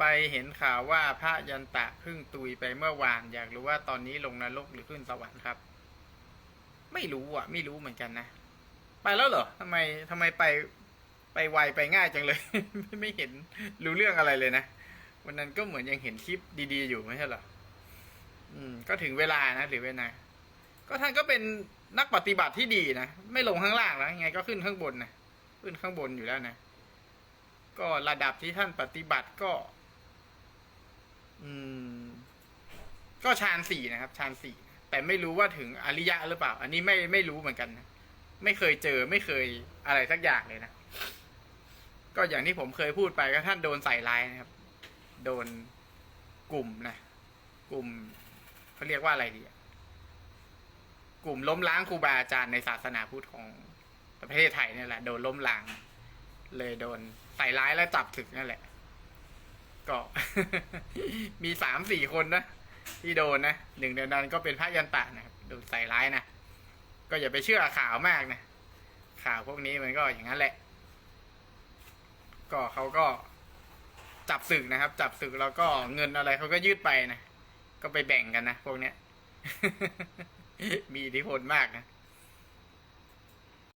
ไปเห็นข่าวว่าพระยันตะเพิ่งตุยไปเมื่อวาน อยากรู้ว่าตอนนี้ลงนรกหรือขึ้นสวรรค์ครับ ไม่รู้อะ ไม่รู้เหมือนกันนะ ไปแล้วเหรอทำไมทำไมไปไปไวไปง่ายจังเลย ไม่เห็นรู้เรื่องอะไรเลยนะวันนั้นก็เหมือนยังเห็นคลิปดี ๆ อยู่ไม่ใช่เหรออืม ก็ถึงเวลานะหรือเวลาก็ท่านก็เป็นนักปฏิบัติที่ดีนะไม่ลงข้างล่างแล้วยังไงก็ขึ้นข้างบนนะขึ้นข้างบนอยู่แล้วนะก็ระดับที่ท่านปฏิบัติก็ อืม ก็ฌานสี่นะครับฌานสี่แต่ไม่รู้ว่าถึงอริยะหรือเปล่า อันนี้ไม่ไม่รู้เหมือนกันนะไม่เคยเจอไม่เคยอะไรสักอย่างเลยนะก็อย่างที่ผมเคยพูดไปก็ท่านโดนใส่ร้ายนะครับ โดนกลุ่มนะกลุ่มเขาเรียกว่าอะไรดีกลุ่มล้มล้างครูบาอาจารย์ในศาสนาพุทธของประเทศไทยเนี่ยแหละโดนล้มล้าง เลยโดนใส่ร้ายและจับศึกนั่นแหละ ก็มีสามสี่คนนะ ที่โดนนะหนึ่งในนั้นก็เป็นพระยันตะนะครับโดนใส่ร้ายนะก็อย่าไปเชื่อข่าวมากนะข่าวพวกนี้มันก็อย่างนั้นแหละ ก็เขาก็จับศึกนะครับ จับศึกแล้วก็เงินอะไรเขาก็ยืดไปนะก็ไปแบ่งกันนะพวกเนี้ย มีอิทธิพลมากนะ